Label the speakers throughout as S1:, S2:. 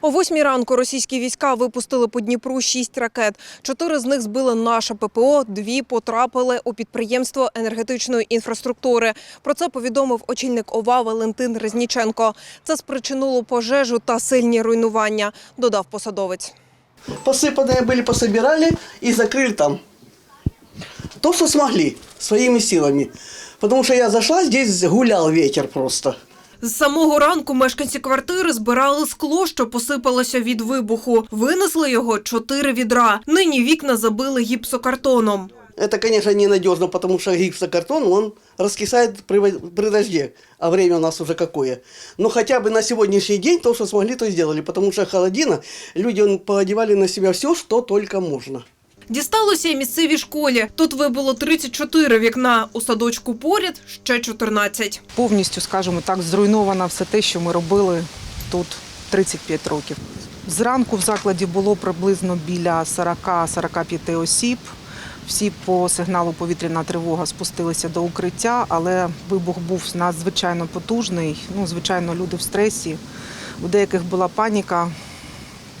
S1: О восьмій ранку російські війська випустили по Дніпру шість ракет. Чотири з них збили наше ППО, дві потрапили у підприємство енергетичної інфраструктури. Про це повідомив очільник ОВА Валентин Резніченко. Це спричинило пожежу та сильні руйнування, додав посадовець.
S2: Посыпанные были, пособирали и закрыли там. То, что смогли, своими силами. Потому что я зашла, здесь гулял ветер просто.
S1: З самого ранку мешканці квартири збирали скло, що посипалося від вибуху. Винесли його чотири відра. Нині вікна забили гіпсокартоном.
S2: Это, конечно, ненадежно, потому что гипсокартон, он раскисает при, при дожде, а время у нас уже какое. Но хотя бы на сегодняшний день то, что смогли, то сделали, потому что холодина, люди поодевали на себя все, что только можно.
S1: Дісталося й місцевій школі. Тут вибило 34 вікна. У садочку поряд ще 14.
S3: повністю, скажімо так, зруйновано все те, що ми робили тут 35 років. Зранку в закладі було приблизно біля 40-45 осіб. Всі по сигналу повітряна тривога спустилися до укриття, але вибух був надзвичайно потужний. Ну, звичайно, люди в стресі. У деяких була паніка.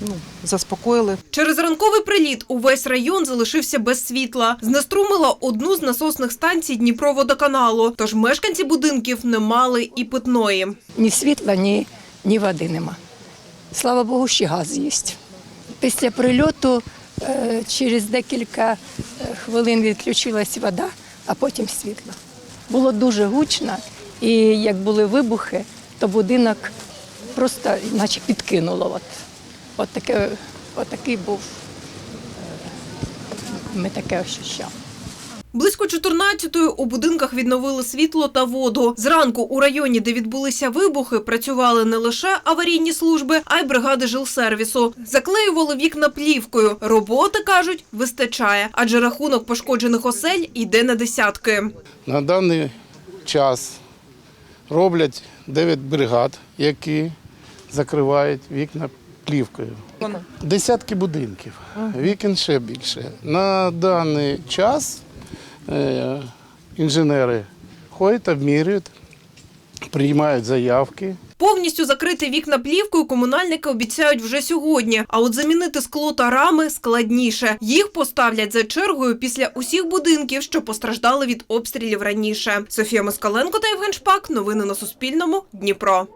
S3: Ну, заспокоїли.
S1: Через ранковий приліт увесь район залишився без світла. Знеструмила одну з насосних станцій Дніпроводоканалу. Тож мешканці будинків не мали і питної.
S4: ні світла, ні, ні води нема. Слава Богу, ще газ є. Після прильоту е, через декілька е, хвилин відключилась вода, а потім світло. Було дуже гучно, і як були вибухи, то будинок просто наче підкинуло. От, от, таке, от такий був, е, ми таке ощущали.
S1: Близько 14-ї у будинках відновили світло та воду. Зранку у районі, де відбулися вибухи, працювали не лише аварійні служби, а й бригади жилсервісу. Заклеювали вікна плівкою. Роботи, кажуть, вистачає, адже рахунок пошкоджених осель йде на десятки.
S5: На даний час роблять 9 бригад, які закривають вікна плівкою. Десятки будинків, вікон ще більше. На даний час е, інженери ходять, обмірюють, приймають заявки.
S1: Повністю закрити вікна плівкою комунальники обіцяють вже сьогодні. А от замінити скло та рами складніше. Їх поставлять за чергою після усіх будинків, що постраждали від обстрілів раніше. Софія Москаленко та Євген Шпак. Новини на Суспільному. Дніпро.